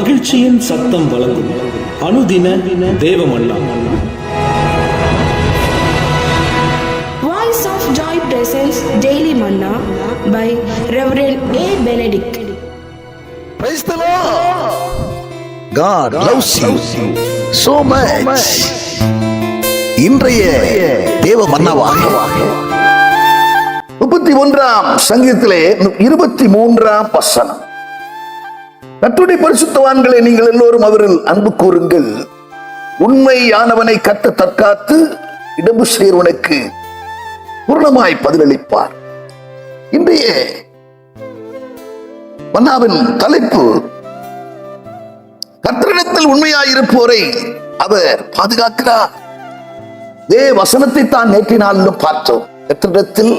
மகிழ்ச்சியின் சத்தம் வழங்கும் அனுதின தேவமல்லா Daily Manna by Reverend A. Benedict. Praise the Lord. God loves you so much. இன்றைய தேவ மன்னவாக முப்பத்தி ஒன்றாம் சங்கீதத்திலே இருபத்தி மூன்றாம் வசனம் கத்துடைய பரிசுத்தவான்களை நீங்கள் எல்லோரும் அவரில் அன்பு கூறுங்கள். உண்மையானவனை கத்த தற்காத்து இடம்பு செய்வனுக்கு பூர்ணமாய் பதிலளிப்பார். இன்றைய மன்னாவின் தலைப்பு கர்த்தரிடத்தில் உண்மையாயிருப்போரை அவர் பாதுகாக்கிறார். தே வசனத்தை தான் நேற்றினாலும் பார்த்தோம். கர்த்தரிடத்தில்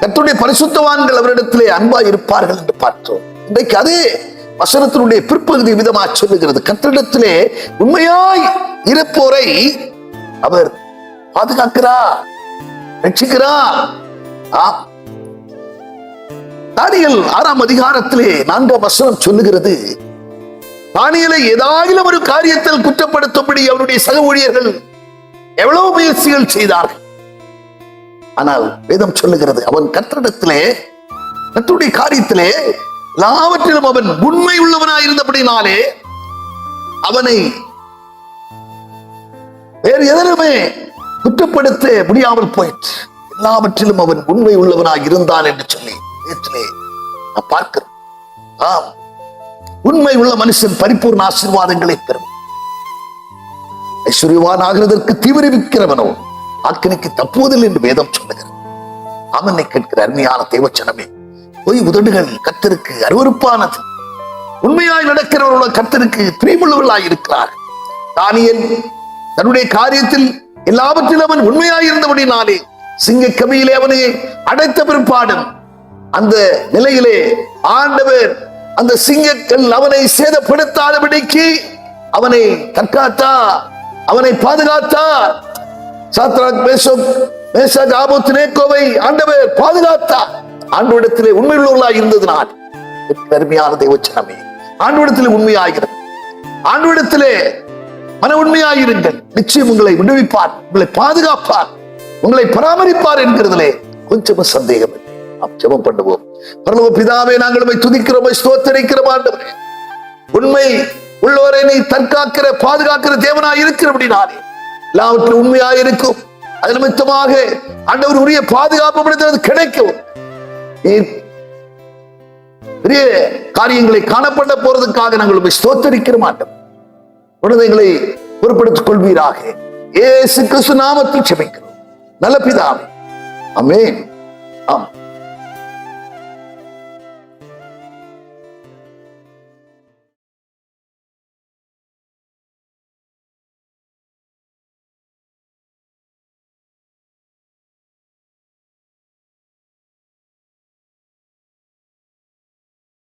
கர்த்தருடைய பரிசுத்தவான்கள் அவரிடத்திலே அன்பா இருப்பார்கள் என்று பார்த்தோம். இன்றைக்கு அதே வசனத்தினுடைய பிற்பகுதி விதமா சொல்லுகிறது. கர்த்தரிடத்திலே உண்மையாய் இருப்போரை அவர் பாதுகாக்கிறார் ரட்சிக்கிறார். தானியல் ஆறாம் அதிகாரத்திலே நான்காம் வசனம் சொல்லுகிறது. தானியலை ஏதாயிலும் ஒரு காரியத்தில் குற்றப்படுத்தும்படி அவருடைய சக ஊழியர்கள் எவ்வளவு முயற்சிகள் செய்தார்கள். ஆனால் வேதம் சொல்லுகிறது அவன் கத்திரிடத்திலே கத்துடைய காரியத்திலே எல்லாவற்றிலும் அவன் உண்மை உள்ளவனாய் இருந்தபடினாலே அவனை வேறு எதனுமே குற்றப்படுத்த முடியாமல் போயிற்று. எல்லாவற்றிலும் அவன் உண்மை உள்ளவனாய் இருந்தான் என்று சொல்லி நேற்றிலே நான் பார்க்கிறேன் ஆம் உண்மை உள்ள மனுஷன் பரிபூர்ண ஆசீர்வாதங்களை பெறும். ஐஸ்வர்யவான் ஆகிறதற்கு தீவிரவிக்கிறவனோ ஆக்கினைக்கு தப்புவதில் என்று வேதம் சொல்லுகிறது. அவனை கேட்கிற அருமையான தேவச்சனமே பொய் உதடுகள் கத்தருக்கு அருவருப்பானது. உண்மையாய் நடக்கிறவர்களோட கத்தருக்கு பிரியமுள்ளவர்களாய் இருக்கிறார் தானியல் தன்னுடைய காரியத்தில் எல்லாவற்றிலும் அவன் உண்மையாய் இருந்தபடினாலே சிங்க கவியிலே அவனை அடைத்த பிற்பாடும் அந்த நிலையிலே ஆண்டவர் அந்த சிங்கங்கள் அவனை சேதப்படுத்தாதபடிக்கு அவனை தற்காத்தா அவனை பாதுகாத்தார் சாத்ராக் மேஷம் மேசாக் ஆபத்து நேக்கோவை ஆண்டவர் பாதுகாத்தார். ஆண்டோடத்திலே உண்மையுள்ளவர்களாக இருந்தது நான் அருமையான தேவச்சனமே. ஆண்டவரிடத்திலே உண்மையாகிறது ஆண்டவரிடத்திலே மன உண்மையாயிருங்கள் நிச்சயம் உங்களை விடுவிப்பார் உங்களை பாதுகாப்பார் உங்களை பராமரிப்பார் என்கிறதுலே கொஞ்சமும் சந்தேகம் இல்லை. நாம் ஜெபம் பண்ணுவோம். பரலோக பிதாவே நாங்கள் உம்மை துதிக்கிறோம் ஸ்தோத்தரிக்கிறோம் ஆண்டவரே. உண்மை உள்ளவரை நீ தற்காக்கிற பாதுகாக்கிற தேவனா இருக்கிற இருக்கிறபடினாலே எல்லாவற்றும் உண்மையா இருக்கும். அது நிமித்தமாக ஆண்டவர் உரிய பாதுகாப்பு கிடைக்கும். பெரிய காரியங்களை காணப்பட போறதுக்காக நாங்கள் உண்மை ஸ்தோத்தரிக்கிற மாட்டோம். குழந்தைகளை பொறுப்படுத்திக் கொள்வீராக. ஏசு கிறிஸ்து நாமத்தில் செபிக்கிறோம் நல்ல பிதாவே. அமேன் ஆம்.